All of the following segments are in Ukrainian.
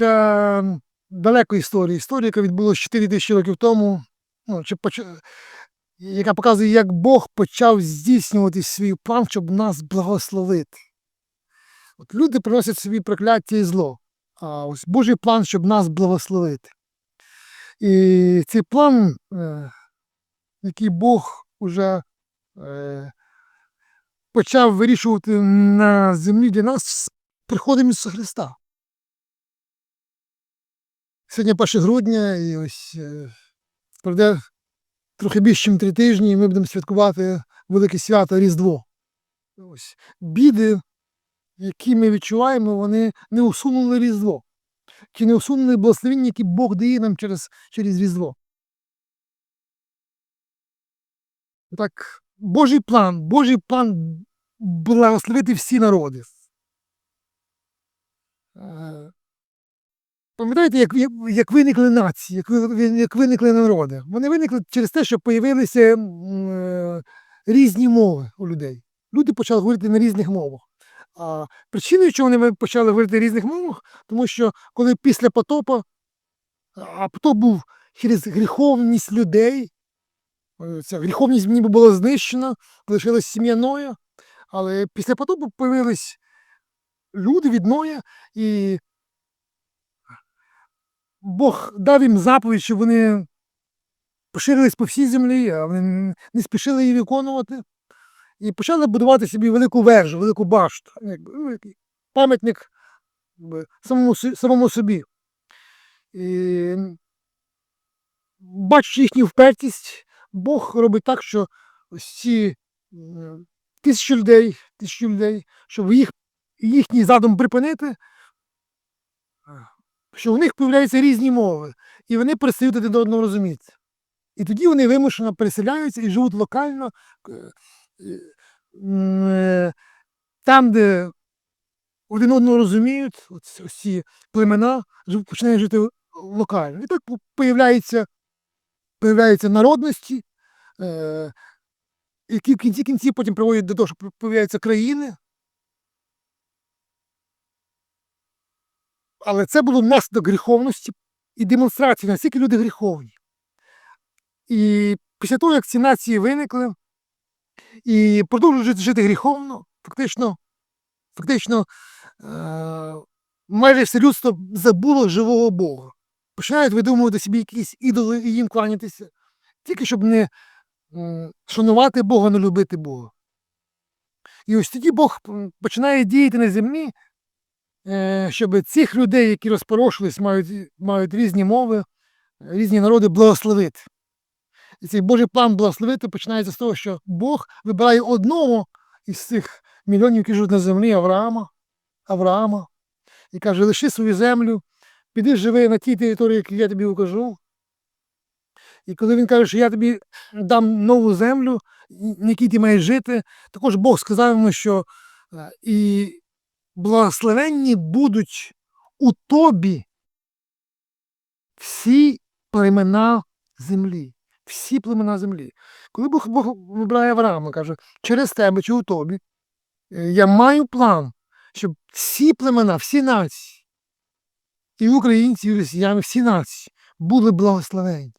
та далека історія. Історія, яка відбулася 4 тисячі років тому, ну, чи поч- яка показує, як Бог почав здійснювати свій план, щоб нас благословити. От люди приносять собі прокляття і зло, а ось Божий план, щоб нас благословити. І цей план, е, який Бог уже е, почав вирішувати на землі для нас приходом Ісуса Христа. Сьогодні 1 грудня, і ось е, пройде трохи більше, ніж три тижні, і ми будемо святкувати велике свято Різдво. Ось біди, які ми відчуваємо, вони не усунули Різдво. Чи не усунули благословення, які Бог дає нам через, через Різдво. Так, Божий план, Божий план благословити всі народи. Пам'ятаєте, як, як, виникли нації, як, як виникли народи? Вони виникли через те, що з'явилися е, різні мови у людей. Люди почали говорити на різних мовах. А причиною, чому вони почали говорити на різних мовах, тому що коли після потопа, а потоп був через гріховність людей, е, ця гріховність ніби була знищена, лишилась сім'я Ноя, але після потопу появились люди від Ноя, і Бог дав їм заповідь, щоб вони поширились по всій землі, а вони не спішили її виконувати. І почали будувати собі велику вежу, велику башту, якби, ну, пам'ятник самому, самому собі. І, бачачи їхню впертість, Бог робить так, що ось ці тисячі людей, тисячі людей, щоб їх, їхній задум припинити, що в них появляються різні мови, і вони перестають один до одного розуміти. І тоді вони вимушено переселяються і живуть локально е, е, там, де один одного розуміють, ось ці племена починають жити локально. І так по- появляються, появляються народності, е, які в кінці кінців потім приводять до того, що появляються країни. Але це було внаслідок гріховності і демонстрації, наскільки люди гріховні. І після того, як ці нації виникли і продовжують жити, гріховно, фактично, фактично е- майже все людство забуло живого Бога. Починають видумувати собі якісь ідоли і їм кланятися, тільки щоб не шанувати Бога, не любити Бога. І ось тоді Бог починає діяти на землі, щоб цих людей, які розпорошились, мають, мають різні мови, різні народи, благословити. І цей Божий план благословити починається з того, що Бог вибирає одного із цих мільйонів, які живуть на землі, Авраама, Авраама, і каже, лиши свою землю, піди живи на тій території, яку я тобі укажу. І коли він каже, що я тобі дам нову землю, на якій ти маєш жити, також Бог сказав йому, що е, і благословенні будуть у тобі всі племена землі. Всі племена землі. Коли Бог, Бог вибирає Авраама, каже, через тебе чи у тобі, е, я маю план, щоб всі племена, всі нації, і українці, і росіяни, всі нації були благословені.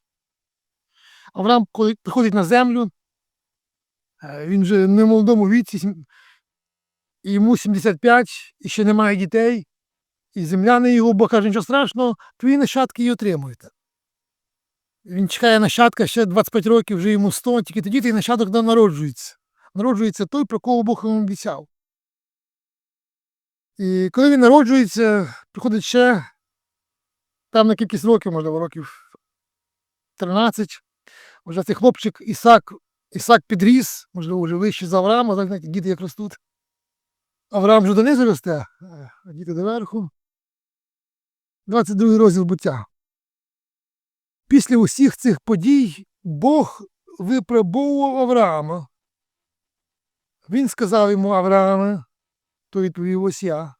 Авраам, приходить на землю, е, він вже в молодому віці, і йому 75, і ще немає дітей, і земляни його, бо каже, нічого страшного, твої нащадки і отримуєте. Він чекає нащадка ще 25 років, вже йому 100, тільки тоді той нащадок да народжується. Народжується той, про кого Бог йому обіцяв. І коли він народжується, приходить ще там на кількість років, можливо, років 13, вже цей хлопчик Ісак, Ісак підріс, можливо, вже вищий за Авраама, знаєте, діти як ростуть. Авраам вже донизу росте, а діти доверху. 22 розділ буття. Після усіх цих подій Бог випробовував Авраама. Він сказав йому Аврааме, то відповів ось я.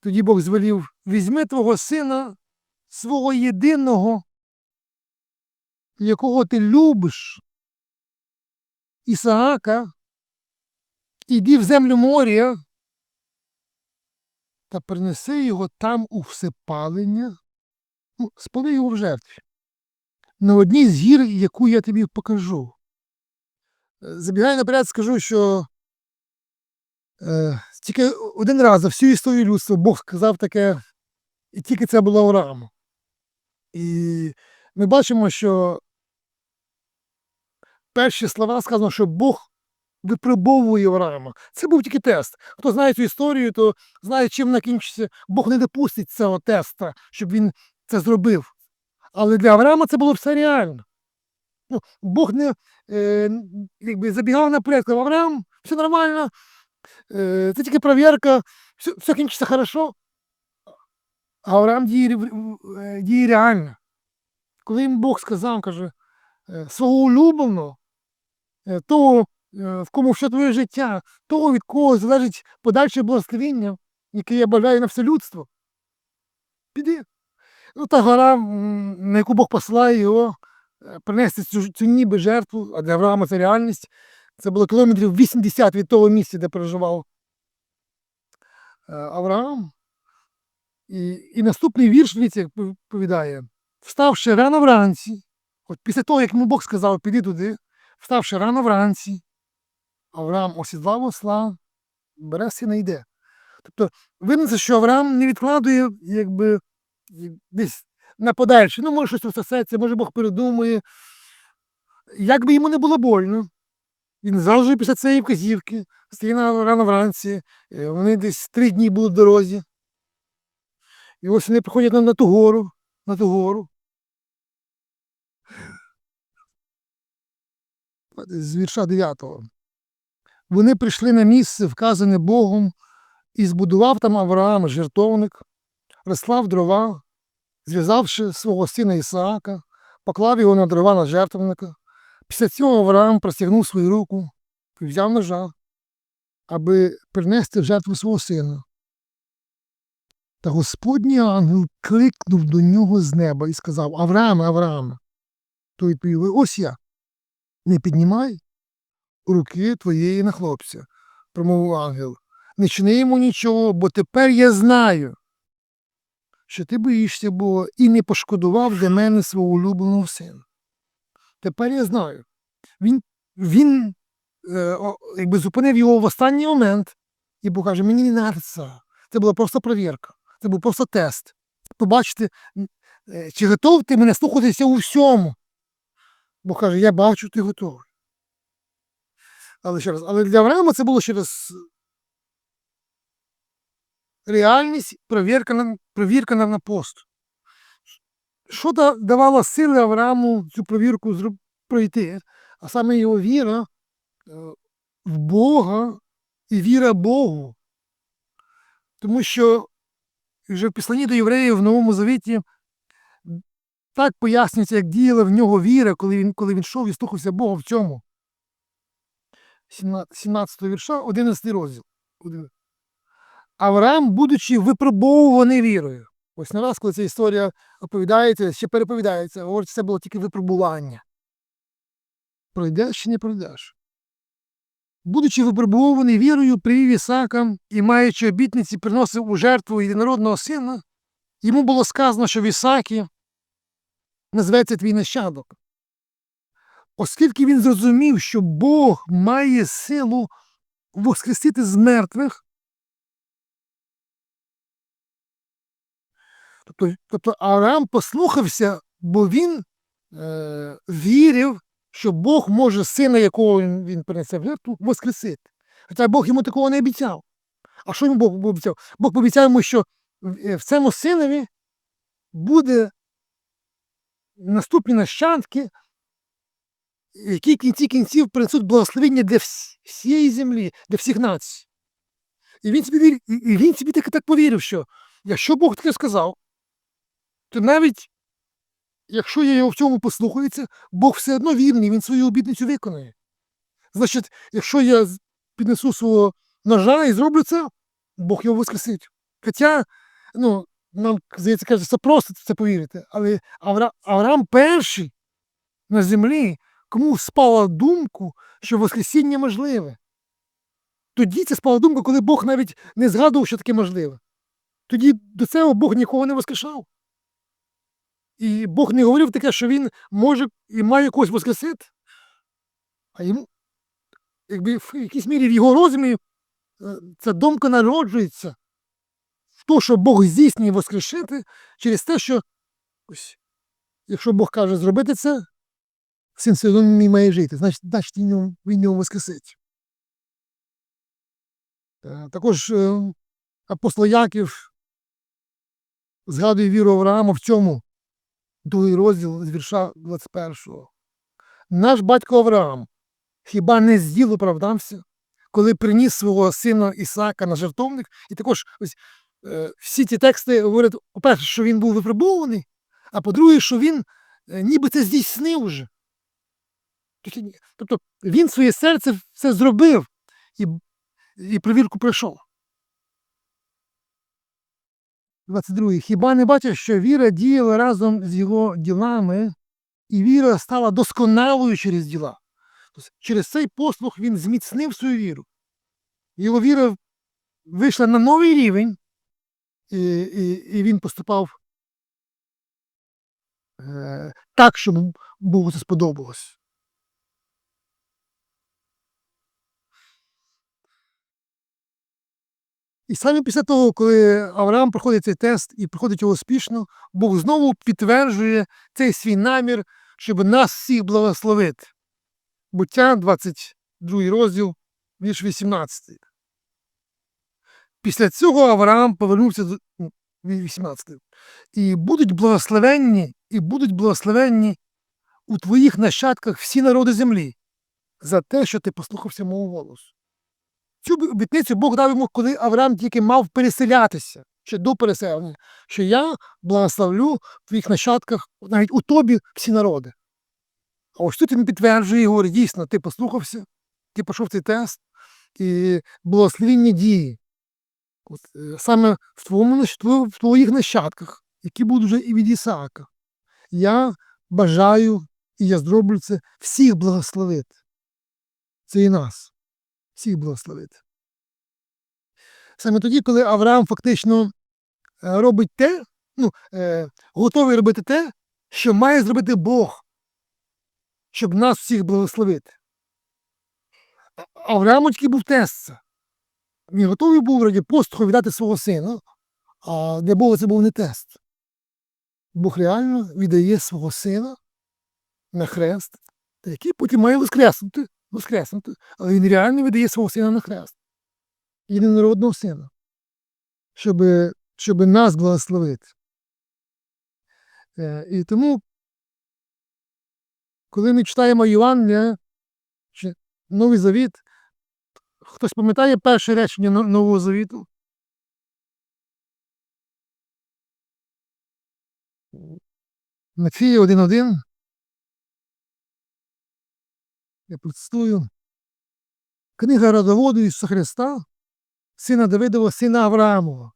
Тоді Бог звелів: візьми твого сина, свого єдиного, якого ти любиш, Ісаака, іди в землю моря та принеси його там у всепалення, ну, спали його в жертві. На одній з гір, яку я тобі покажу. Е, Забігаю наперед, скажу, що е, тільки один раз за всю історію людства Бог сказав таке, і тільки це було Аврааму. І ми бачимо, що перші слова сказано, що Бог випробовує Авраама. Це був тільки тест. Хто знає цю історію, то знає, чим вона кінчиться. Бог не допустить цього теста, щоб він це зробив. Але для Авраама це було все реально. Ну, Бог не е, якби забігав наперед, сказав, Авраам, все нормально, е, це тільки перевірка, все, все кінчиться хорошо. А Авраам діє, е, діє реально. Коли їм Бог сказав, каже, е, свого улюбленого, е, того, в кому все твоє життя, того, від кого залежить подальше благословіння, яке я бажаю на все людство. Піди. Ну, та гора, на яку Бог посилає його, е, принести цю, цю ніби жертву, а для Авраама це реальність. Це було кілометрів 80 від того місця, де проживав е, Авраам. І, і наступний вірш як повідає. Вставши рано вранці, от після того, як йому Бог сказав, піди туди, вставши рано вранці, Авраам осідлав осла, бере сина і йде. Тобто, видно, що Авраам не відкладує, якби десь на подальше. Ну, може, щось усосеться, може Бог передумає. Як би йому не було больно, він завжди після цієї вказівки стає рано вранці, е, вони десь три дні були в дорозі. І ось вони приходять на ту гору, на ту гору. З вірша 9. Вони прийшли на місце, вказане Богом, і збудував там Авраам жертовник, розклав дрова, зв'язавши свого сина Ісаака, поклав його на дрова на жертвенника. Після цього Авраам простягнув свою руку і взяв ножа, аби принести в жертву свого сина. Та Господній ангел кликнув до нього з неба і сказав Аврааме, Аврааме. Той відповів, ось я. Не піднімай руки твоєї на хлопця, промовив ангел. Не чини йому нічого, бо тепер я знаю, що ти боїшся Бога і не пошкодував для мене свого улюбленого сина. Тепер я знаю. Він, він е, о, якби зупинив його в останній момент і Бог каже, мені не треба це. Була просто перевірка, це був просто тест. Побачити, е, чи готовий ти мене слухатися у всьому. Бог каже, я бачу, ти готовий. Але ще раз, але для Авраама це було через реальність, перевірка на, перевірка на, на пост. Що да- давало сили Аврааму цю провірку пройти? А саме його віра е, в Бога і віра Богу. Тому що вже в післанні до євреїв в Новому Завіті так пояснюється, як діяла в нього віра, коли він, коли він йшов і слухався Бога в цьому. 17 вірша, 11 розділ. Авраам, будучи випробовуваний вірою. Ось не раз, коли ця історія оповідається, ще переповідається, говорить, це було тільки випробування. Пройдеш чи не пройдеш? Будучи випробований вірою, привів Ісака і, маючи обітниці, приносив у жертву єдинородного сина, йому було сказано, що в Ісакі назветься твій нащадок. Оскільки він зрозумів, що Бог має силу воскресити з мертвих, тобто, тобто Авраам послухався, бо він е, вірив, що Бог може сина, якого він, принесе в жертву, воскресити. Хоча Бог йому такого не обіцяв. А що йому Бог обіцяв? Бог пообіцяв йому, що в е, цьому синові буде наступні нащадки, які кінці кінців принесуть благословення для вс- всієї землі, для всіх націй. І він собі, вір... і- він собі так, так повірив, що якщо Бог таке сказав, то навіть якщо я його в цьому послухаюся, Бог все одно вірний, він свою обітницю виконує. Значить, якщо я піднесу свого ножа і зроблю це, Бог його воскресить. Хоча, ну, нам, здається, каже, це просто це повірити. Але Авра... Авраам перший на землі, кому спала думку, що Воскресіння можливе. Тоді це спала думка, коли Бог навіть не згадував, що таке можливе. тоді до цього Бог нікого не воскрешав. І Бог не говорив таке, що він може і має когось воскресити. А йому, якби в якійсь мірі в його розумі е, ця думка народжується в те, що Бог здійснює воскрешити через те, що ось, якщо Бог каже зробити це, син все одно не має жити, значить, значить він, його- він воскресить. Е, Також е, апостол Яків згадує віру Авраама в цьому, другий розділ з вірша 21. Наш батько Авраам хіба не з ділу оправдався, коли приніс свого сина Ісаака на жертовник? І також ось, е, всі ці тексти говорять, по-перше, що він був випробований, а по-друге, що він е, ніби це здійснив вже. Тобто, він своє серце все зробив і, і перевірку пройшов. 22. Хіба не бачиш, що віра діяла разом з його ділами, і віра стала досконалою через діла. Тобто через цей послуг він зміцнив свою віру. Його віра вийшла на новий рівень, і, і, і він поступав е, так, щоб Богу це сподобалось. І саме після того, коли Авраам проходить цей тест і проходить його успішно, Бог знову підтверджує цей свій намір, щоб нас всіх благословити. Буття 22 розділ, вірш 18. Після цього Авраам повернувся до ну, 18. І будуть благословенні, і будуть благословенні у твоїх нащадках всі народи землі за те, що ти послухався мого голосу. Цю обітницю Бог дав йому, коли Авраам тільки мав переселятися, ще до переселення, що я благословлю в твоїх нащадках навіть у тобі всі народи. А ось тут він підтверджує і говорить, дійсно, ти послухався, ти пішов цей тест, і благословіння дії. От, е, саме в, твоєму, в твоїх нащадках, які будуть вже і від Ісаака. Я бажаю, і я зроблю це всіх благословити. Це і нас. Всіх благословити. Саме тоді, коли Авраам фактично е, робить те, ну, е, готовий робити те, що має зробити Бог, щоб нас всіх благословити. А- Аврааму тільки був тест. Він готовий був раді постуху віддати свого сина, а для Бога це був не тест. Бог реально віддає свого сина на хрест, який потім має воскреснути, воскреснути, але він реально віддає свого сина на хрест. Єдинородного сина, щоб, щоб нас благословити. Е, І тому, коли ми читаємо Євангелія, чи Новий Завіт, хтось пам'ятає перше речення Но- Нового Завіту? Матфія 1.1. Я процитую. Книга родоводу Ісуса Христа, сина Давидова, сина Авраамова.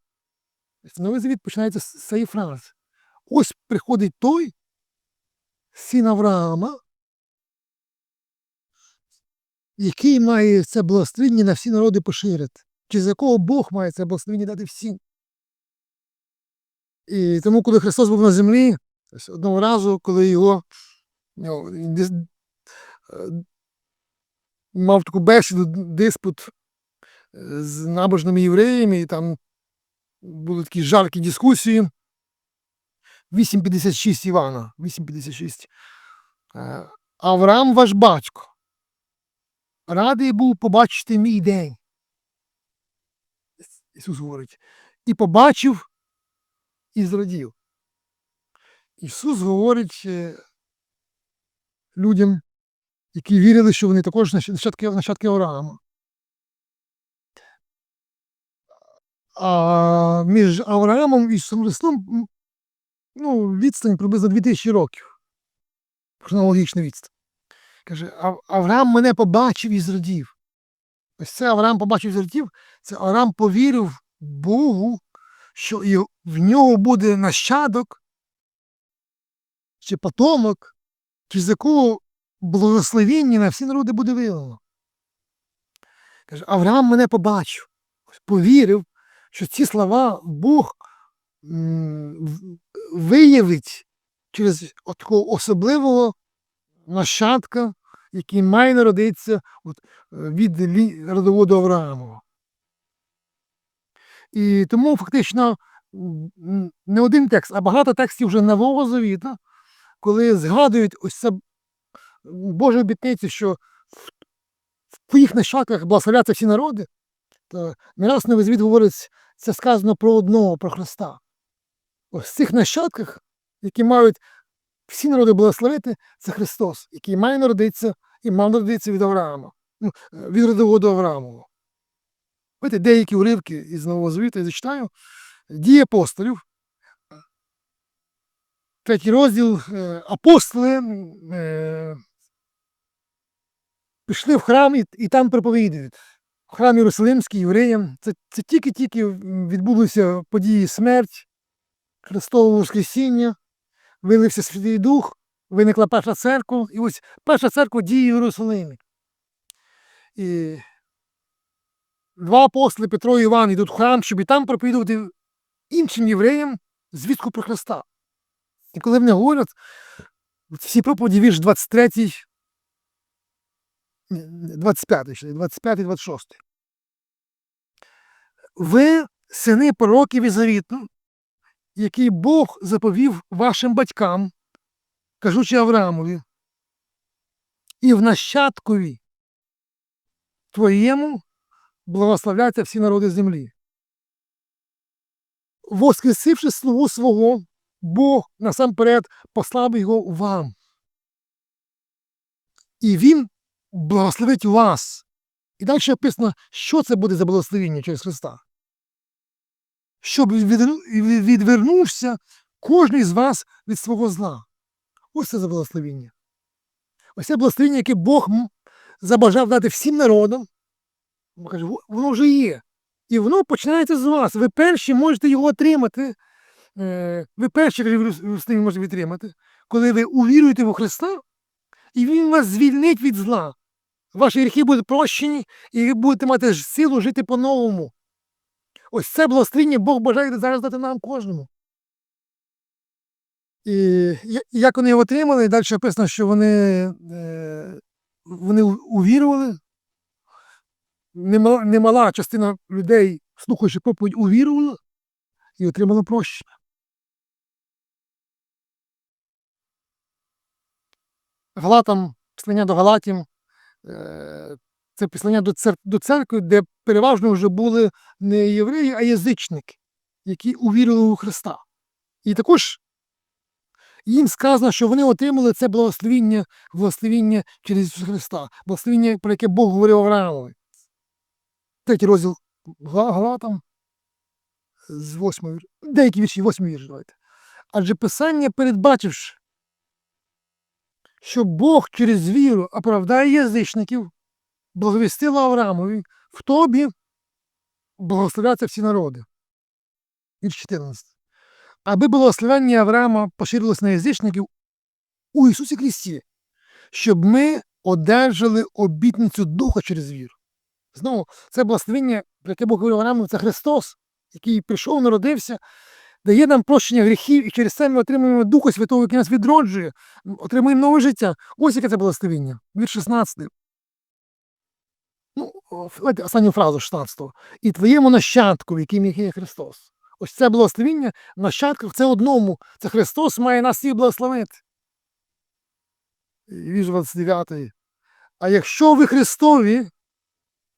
Новий Завіт починається з цієї фрази. Ось приходить той, син Авраама, який має це благословення на всі народи поширити, через якого Бог має це благословення дати всім. І тому, коли Христос був на землі, одного разу, коли його ну, він дис- е, мав таку бесіду, диспут е, з набожними євреями, і там були такі жаркі дискусії. 8.56 Івана, 8.56. Е, Авраам ваш батько. Радий був побачити мій день. Ісус говорить. І побачив, і зрадів. Ісус говорить е, людям, які вірили, що вони також нащадки, нащадки Авраама. А між Авраамом і Христом ну, відстань приблизно 2000 років. Хронологічна відстань. Каже, Авраам мене побачив і зрадів. Ось це Авраам побачив і зрадів, це Авраам повірив Богу, що в нього буде нащадок чи потомок, через якого благословіння на всі народи буде виявлено. Каже, Авраам мене побачив, повірив, що ці слова Бог виявить через такого особливого нащадка, який має народитися від родоводу Авраамова. І тому фактично не один текст, а багато текстів вже Нового Завіта, коли згадують ось Боже обітниці, що в, твоїх нащадках благословляться всі народи, то не раз Новий Завіт говорить, це сказано про одного, про Христа. Ось в цих нащадках, які мають всі народи благословити, це Христос, який має народитися і мав народитися від Авраама, ну, е, від родоводу Авраамового. Бачите, деякі уривки із Нового Завіту я зачитаю. Дії апостолів. Третій розділ е, апостоли е, пішли в храм і, і там проповідують. В храм Єрусалимський євреям. Це, це тільки-тільки відбулися події смерть, Христового Воскресіння, вилився Святий Дух, виникла перша церква, і ось перша церква діє в Єрусалимі. І два апостоли Петро і Іван йдуть в храм, щоб і там проповідувати іншим євреям звістку про Христа. І коли вони говорять, всі проповіді вірш 23, ні, ні, 25, ще, 25, 26. Ви сини пророків і завіту, який Бог заповів вашим батькам, кажучи Авраамові, і в нащадкові твоєму благословляться всі народи землі. Воскресивши слугу свого, Бог насамперед послав його вам. І він благословить вас. І далі написано, що це буде за благословення через Христа. Щоб відвернувся кожен з вас від свого зла. Ось це за благословення. Ось це благословення, яке Бог забажав дати всім народам. Каже, воно вже є. І воно починається з вас. Ви перші можете його отримати. Е, Ви перші можете відтримати, коли ви увіруєте в Христа, і Він вас звільнить від зла. Ваші гріхи будуть прощені, і ви будете мати силу жити по-новому. Ось це благословення Бог бажає зараз дати нам кожному. І як вони його отримали, далі написано, що вони, е, вони увірували. Немала, немала частина людей, слухаючи проповідь, увірувала і отримала прощення. Галатам, післання до Галатів, це післання до, цер, до церкви, де переважно вже були не євреї, а язичники, які увірили у Христа. І також їм сказано, що вони отримали це благословіння, благословіння через Ісуса Христа, благословіння, про яке Бог говорив Авраамові. Третій розділ Га- Галатам з восьмої, деякі вірші, восьмий вірш, давайте. Адже Писання, передбачивши, що Бог через віру оправдає язичників, благовістило Авраамові, в тобі благословляться всі народи. Вірш 14. Аби благословення Авраама поширилось на язичників у Ісусі Христі, щоб ми одержали обітницю Духа через віру. Знову, це благословення, про яке Бог говорив Аврааму, це Христос, який прийшов, народився, дає нам прощення гріхів, і через це ми отримуємо Духа Святого, який нас відроджує, отримуємо нове життя. Ось яке це благословення. Вірш 16. Ну, останню фразу 16-го. І твоєму нащадку, в яким є Христос. Ось це благословення нащадків це одному. Це Христос має нас всіх благословити. Вірш 29. А якщо ви Христові,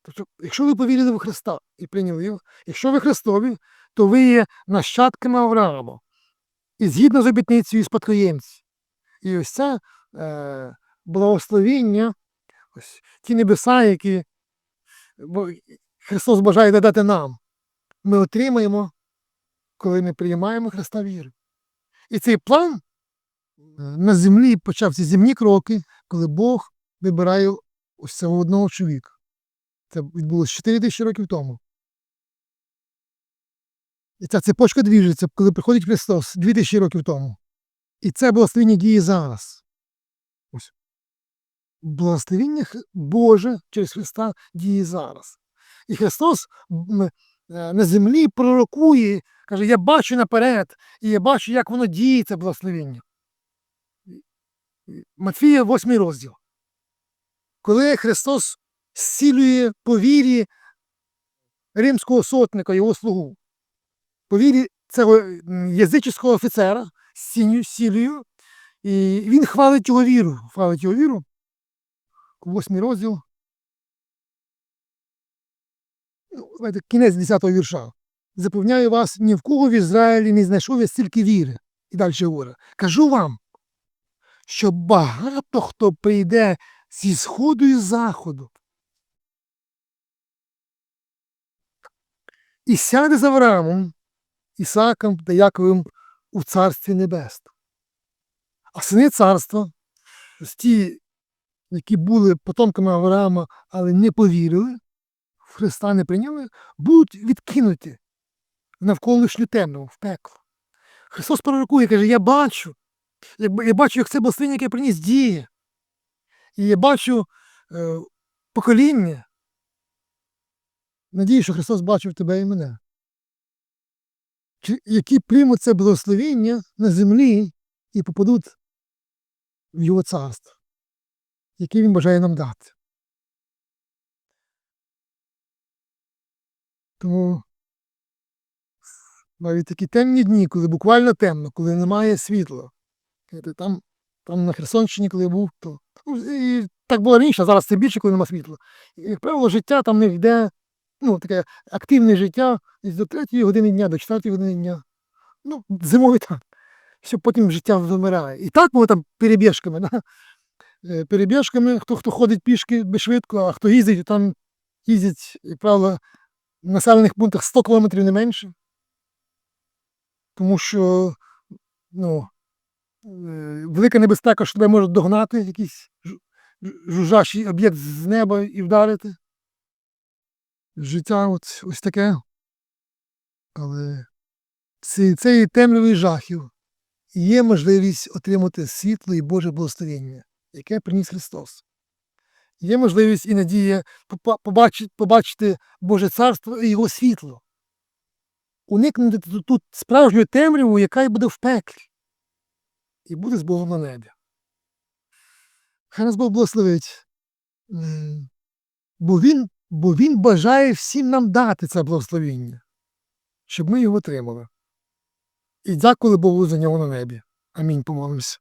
тобто, якщо ви повірили в Христа і прийняли його, якщо ви Христові, то ви є нащадками Авраама. І згідно з обітницею спадкоємці. І ось це е, благословіння, ось ті небеса, які Христос бажає додати нам, ми отримаємо, коли ми приймаємо Христа віри. І цей план е, на землі почав ці земні кроки, коли Бог вибирає ось цього одного чоловіка. Це відбулося 4 тисячі років тому. І ця цепочка двіжиться, коли приходить Христос 2000 років тому. І це благословення діє зараз. Ось. Благословення Х- Боже через Христа діє зараз. І Христос е, на землі пророкує, каже, я бачу наперед, і я бачу, як воно діє, це благословення. Матфія, 8 розділ. Коли Христос зцілює по вірі римського сотника, його слугу, по цього язичського офіцера, зціню- зцілює, і він хвалить його віру. Хвалить його віру. Восьмий розділ. Ну, давайте, кінець 10-го вірша. Запевняю вас, ні в кого в Ізраїлі не знайшов я стільки віри. І далі говорить. Кажу вам, що багато хто прийде зі сходу і заходу. І сяде з Авраамом, Ісаком та Яковим у Царстві Небесному. А сини царства, ті, які були потомками Авраама, але не повірили, в Христа не прийняли, будуть відкинуті навколишню темну, в пекло. Христос пророкує, каже, я бачу, я бачу, як це благословення, яке приніс діє. І я бачу е, покоління. Надію, що Христос бачив тебе і мене. Які приймуть це благословення на землі і попадуть в Його царство, яке Він бажає нам дати. Тому навіть такі темні дні, коли буквально темно, коли немає світла. Там, там на Херсонщині, коли я був, то ну, і так було раніше, а зараз це більше, коли немає світла. І, як правило, життя там не йде, ну, таке активне життя із до 3 години дня, до 4 години дня. Ну, зимою так. Все, потім життя вимирає. І так ми там перебіжками. Да? Е, Перебіжками, хто, хто ходить пішки швидко, а хто їздить, там їздять, як правило, в населених пунктах 100 кілометрів не менше. Тому що ну, е, велика небезпека, що тебе можуть догнати якийсь жу- жу- жужжащий об'єкт з неба і вдарити. Життя от, ось таке. Але ці- цієї темряви жахів є можливість отримати світло і Боже благословення, яке приніс Христос. Є можливість і надія побачити, побачити Боже царство і його світло. Уникнути тут справжню темряву, яка й буде в пеклі. І буде з Богом на небі. Хай нас Бог благословить. Бо він, бо він бажає всім нам дати це благословіння, щоб ми його отримали. І дякую Богу за нього на небі. Амінь, помолимося.